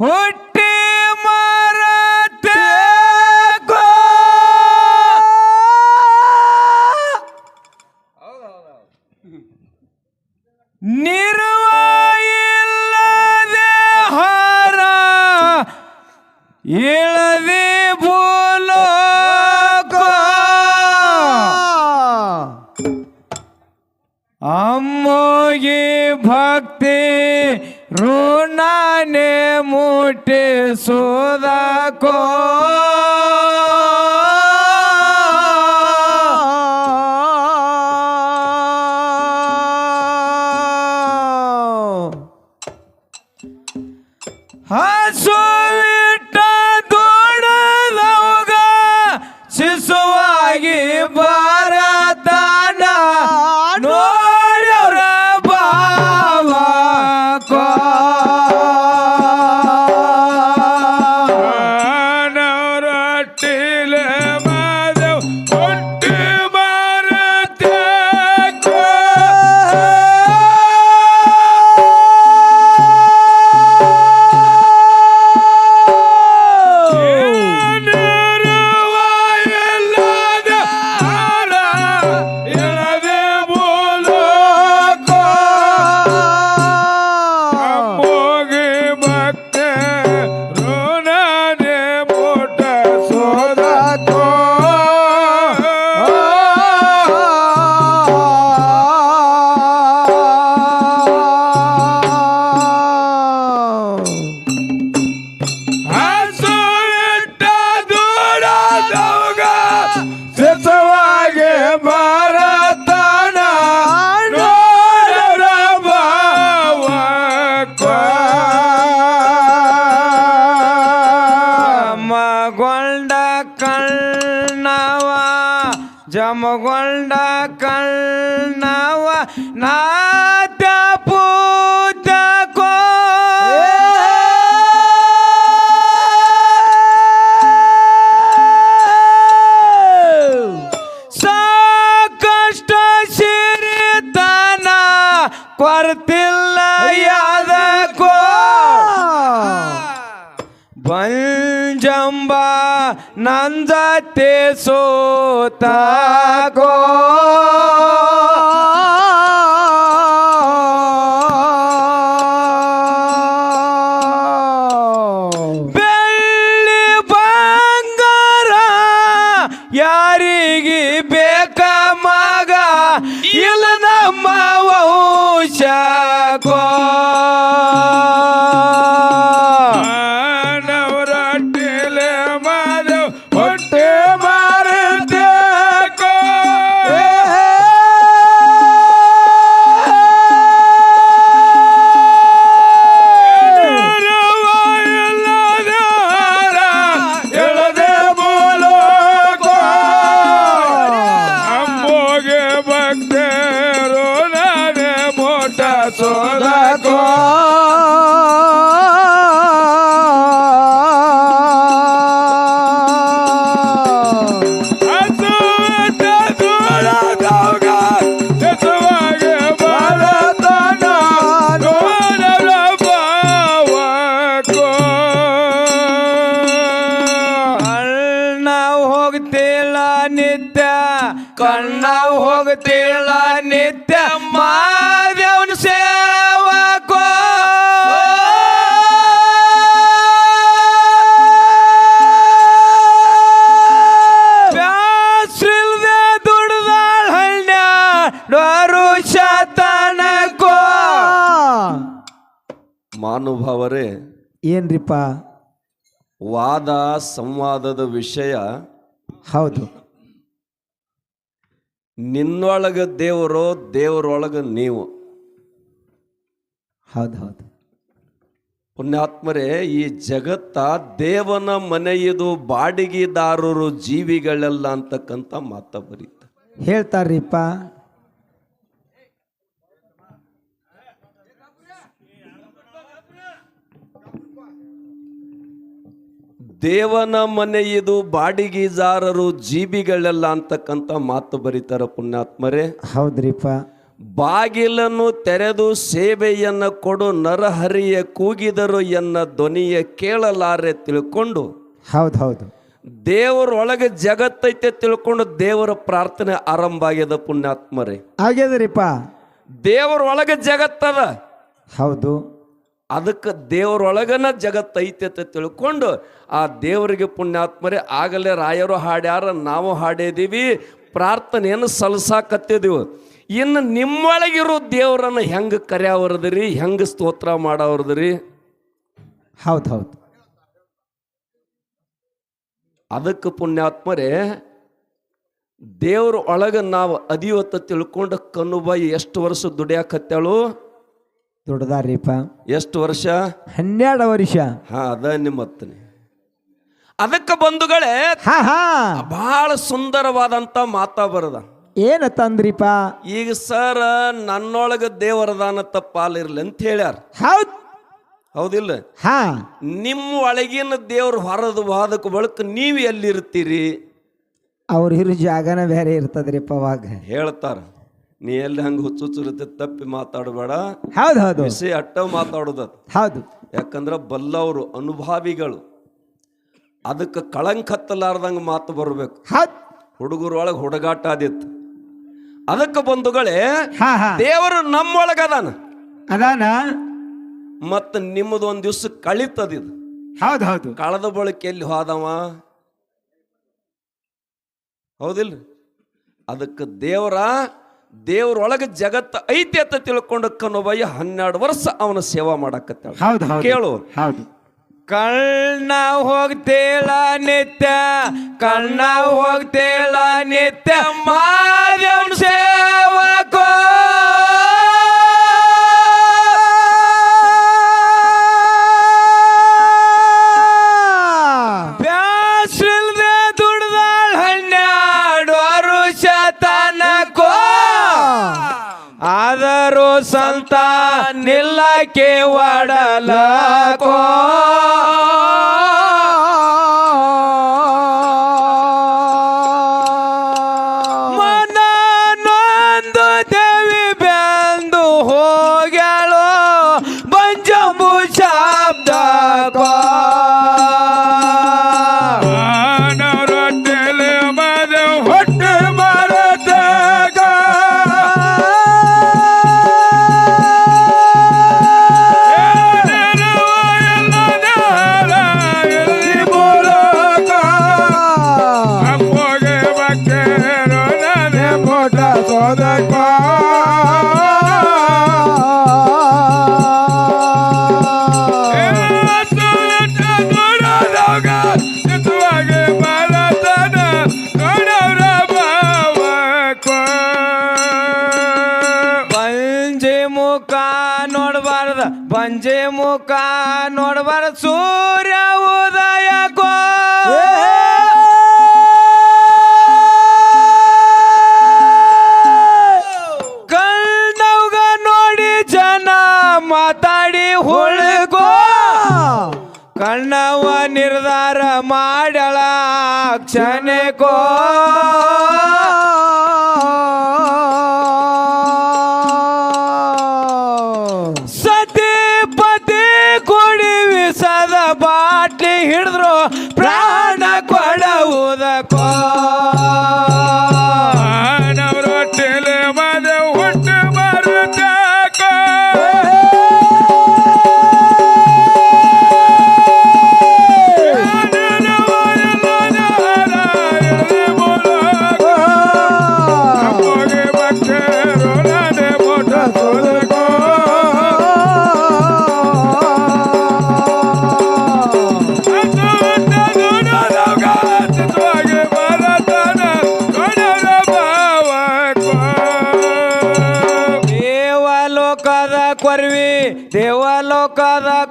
ಹುಟ್ಟಿ ಮುಟ್ಟಿಸೋದಕೋ ಹಸುವಿಟ್ಟ ಜಮಗೊಂಡ ಕಣ್ಣವ ನಾತ್ಯ ಪೂಜಕೋ ಸಾಕಷ್ಟ ಸಿರಿತನ ಕೊರತಿಲ್ಲ ಯಾದಕೋ ಬಂಜಂಬ ನಂದತೆ ಸೋತಾಗೋ ಬೆಳ್ಳಿ ಬಂಗಾರ ಯಾರಿಗೆ ಬೇಕ ಮಗ? ಇಲ್ಲ ನಮ್ಮ ವಂಶಕೋ ಕಣ್ಣಾವ್ ಹೋಗ್ತಿಲ್ಲ ನಿತ್ಯ ಮಾದೇವನ ಸೇವಕೋ ಬ್ಯಾಸ್ರಿಲ್ದೆ ದುಡ್ದಾಳ್ ಹಳ್ಳ ಡೋರು ಶತನಕೋ ಮಾನುಭಾವರೇ ಏನ್ರಿಪ್ಪ? ವಾದ ಸಂವಾದದ ವಿಷಯ ಹೌದು. ನಿನ್ನೊಳಗ ದೇವರು ದೇವರೊಳಗೆ ನೀವು. ಹೌದು ಹೌದು. ಪುಣ್ಯಾತ್ಮರೇ ಈ ಜಗತ್ತ ದೇವನ ಮನೆಯದು ಬಾಡಿಗೆದಾರರು ಜೀವಿಗಳೆಲ್ಲ ಅಂತಕ್ಕಂಥ ಮಾತ ಬರೀತ. ಹೇಳ್ತಾರ್ರಿಪ್ಪ. ದೇವನ ಮನೆಯಿದು ಬಾಡಿಗೆಜಾರರು ಜೀವಿಗಳೆಲ್ಲ ಅಂತಕ್ಕಂಥ ಮಾತು ಬರೀತಾರ ಪುಣ್ಯಾತ್ಮರೇ. ಹೌದ್ರಿಪ್ಪ. ಬಾಗಿಲನ್ನು ತೆರೆದು ಸೇವೆಯನ್ನು ಕೊಡು ನರಹರಿಯ ಕೂಗಿದರು ಎನ್ನ ಧ್ವನಿಯ ಕೇಳಲಾರೆ ತಿಳ್ಕೊಂಡು. ಹೌದು ಹೌದು ದೇವರೊಳಗೆ ಜಗತ್ತೈತೆ ತಿಳ್ಕೊಂಡು ದೇವರ ಪ್ರಾರ್ಥನೆ ಆರಂಭ ಆಗ್ಯದ ಪುಣ್ಯಾತ್ಮರೇ. ಆಗ್ಯದ್ರಿಪ್ಪ. ದೇವರೊಳಗೆ ಜಗತ್ತದ. ಹೌದು. ಅದಕ್ಕೆ ದೇವರೊಳಗನ ಜಗತ್ತೈತೆ ಅಂತ ತಿಳ್ಕೊಂಡು ಆ ದೇವರಿಗೆ ಪುಣ್ಯಾತ್ಮರೇ ಆಗಲೇ ರಾಯರು ಹಾಡ್ಯಾರ ನಾವು ಹಾಡಿದೀವಿ ಪ್ರಾರ್ಥನೆಯನ್ನು ಸಲ್ಸಾಕತ್ತಿದ್ದೀವಿ ಇನ್ನು ನಿಮ್ಮೊಳಗಿರೋ ದೇವರನ್ನು ಹೆಂಗೆ ಕರ್ಯಾವರ್ದ್ರಿ ಹೆಂಗೆ ಸ್ತೋತ್ರ ಮಾಡವ್ರದ್ರಿ? ಹೌದು ಹೌದು. ಅದಕ್ಕೆ ಪುಣ್ಯಾತ್ಮರೇ ದೇವ್ರ ಒಳಗೆ ನಾವು ಅದಿವತ್ತ ತಿಳ್ಕೊಂಡು ಕಣ್ಣುಬಾಯಿ ಎಷ್ಟು ವರ್ಷ ದುಡಿಯಾಕತ್ಯಾಳು ದುಡ್ದಾರಿಪ್ಪ ಎಷ್ಟು ವರ್ಷ? ಹನ್ನೆರಡು ವರ್ಷ. ಹಾ ಅದ ನಿಮ್ಮತ್ತನೆ. ಅದಕ್ಕೆ ಬಂಧುಗಳೇ ಹಾ ಹಾ. ಬಹಳ ಸುಂದರವಾದಂತ ಮಾತಾ ಬರದ. ಏನ ತಂದ್ರಿಪ್ಪ? ಈಗ ಸರ್ ನನ್ನೊಳಗೆ ದೇವರದಾನ ಪಾಲಿರ್ಲಿ ಅಂತ ಹೇಳ್ಯಾರ. ಹೌದ್. ಹೌದಿಲ್ಲ? ಹಾ. ನಿಮ್ಮ ಒಳಗಿನ ದೇವ್ರ ಹೊರದು ಹೋದಕ್ಕೆ ಬಳಕ ನೀವು ಎಲ್ಲಿರ್ತೀರಿ? ಅವ್ರ ಇರೋ ಜಾಗನ ಬೇರೆ ಇರ್ತದ್ರಿಪ್ಪ ಅವಾಗ. ಹೇಳ್ತಾರ. ನೀ ಎಲ್ಲಿ ಹಂಗೆ ಹುಚ್ಚುಚ್ಚುರುತ್ತೆ ತಪ್ಪಿ ಮಾತಾಡಬೇಡ. ಹೌದು ಹೌದು. ವಿಷಯ ಅಟ್ಟ ಮಾತಾಡೋದು ಹೌದು. ಯಾಕಂದ್ರೆ ಬಲ್ಲವರು ಅನುಭಾವಿಗಳು. ಅದಕ್ಕೆ ಕಳಂಕ ಹತ್ತಲಾರ್ದಂಗೆ ಮಾತು ಬರಬೇಕು. ಹುಡುಗರೊಳಗೆ ಹುಡುಗಾಟ ಆದಿತ್ತು. ಅದಕ್ಕೆ ಬಂಧುಗಳೇ ದೇವರು ನಮ್ಮೊಳಗೆ ಅದಾನ? ಮತ್ತು ನಿಮ್ಮದು ಒಂದು ದಿವ್ಸ ಕಳಿತದಿದು ಹೌದು ಹೌದು. ಕಳೆದ ಬಳಕೆ ಎಲ್ಲಿ ಹೋದವ? ಹೌದಿಲ್ಲ ಅದಕ್ಕೆ ದೇವರ ದೇವರೊಳಗೆ ಜಗತ್ತ ಐತಿ ಅಂತ ತಿಳ್ಕೊಂಡು ಕನ್ನೊಬ್ಬಯ್ಯ ಹನ್ನೆರಡು ವರ್ಷ ಅವನ ಸೇವಾ ಮಾಡಕತ್ತ ಹೌದು ಹೌದು. ಕೇಳು. ಹೌದು. ಕಣ್ಣ ಹೋಗ್ತೇಳ ನಿತ್ಯ ಕಣ್ಣ ಹೋಗ್ತೇಳ ನಿತ್ಯ ಮಾದೇವ್ ನಿಲ್ಲಕ್ಕೆ ಒಡಲಕೋ ಬಂಜೆ ಮುಖ ನೋಡ್ಬಾರ ಸೂರ್ಯ ಉದಯಕೋ ಕಣ್ಣವ್ಗ ನೋಡಿ ಜನ ಮಾತಾಡಿ ಹುಳ್ಕೋ. ಕಣ್ಣವ ನಿರ್ಧಾರ ಮಾಡಳ ಕ್ಷಣೆಗೋ ಸತಿ pra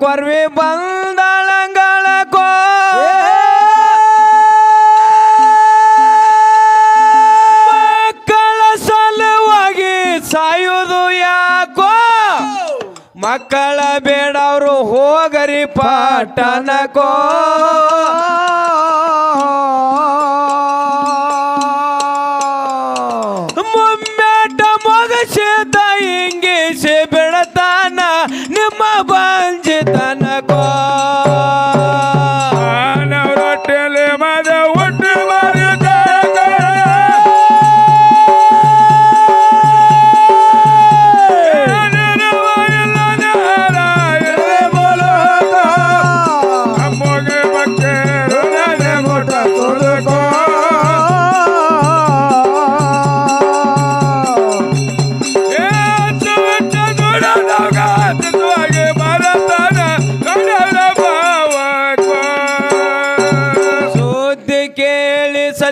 ಕೊರ್ವಿ ಬಂದಳಂಗಳಕೋ ಮಕ್ಕಳ ಸಲುವಾಗಿ ಸಾಯುವುದು ಯಾಕೋ? ಮಕ್ಕಳ ಬೇಡವರು ಹೋಗರಿ ಪಟ್ಟಣಕೋ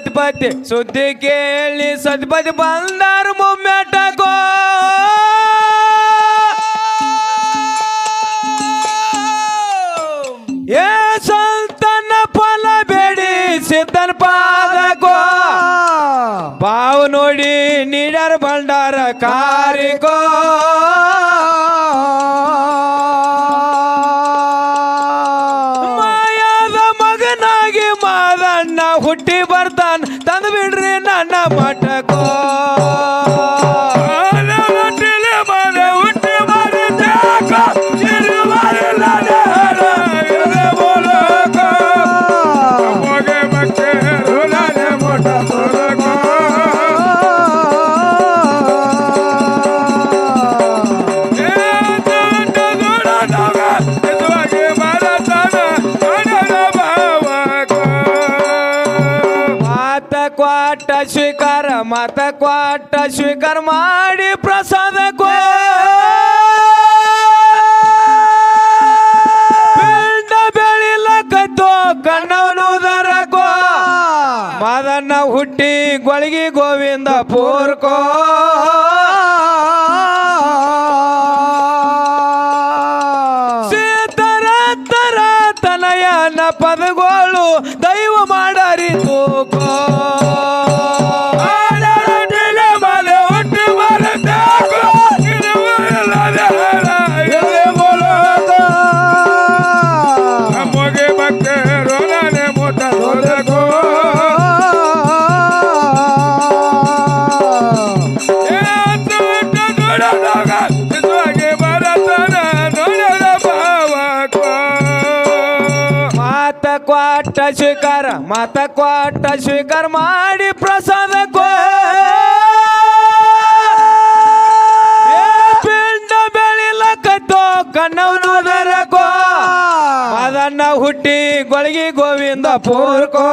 ಸತಿಪತಿ ಸುದ್ದಿ ಕೇಳಿ ಸತ್ಪತಿ ಬಂದಾರು ಮುಮ್ಮೆಟಕೋ ಏ ಸಂತನ ಫಲ ಬೇಡಿ ಸಿದ್ಧನ ಪಾದಕೋ ಬಾವು ನೋಡಿ ನೀಡರ್ ಭಂಡಾರ ಕಾರಿಕೋ ಮತ ಕ್ವಾಟ ಸ್ವೀಕಾರ ಮಾಡಿ ಪ್ರಸಾದ ಕೋ ಹುಟ್ಟಿ ಗೊಳಗಿ ಗೋವಿಂದ ಪೂರ್ಕೋ ಸೀತರತ್ತರ ತನಯನ ಪದಗೋಳು ದೈವ ಮಾಡರಿ ಸ್ವೀಕಾರ ಮಾತ ಕೊಟ್ಟ ಸ್ವೀಕಾರ ಮಾಡಿ ಪ್ರಸಾದ ಕೋ ಪಿಂಡ ಬೆಳಿಲಕ್ಕೋ ಕಣ್ಣವನುದರ ಕೋ. ಅದನ್ನ ಹುಟ್ಟಿ ಗೊಳಗಿ ಗೋವಿಂದ ಪೂರ್ಕೋ.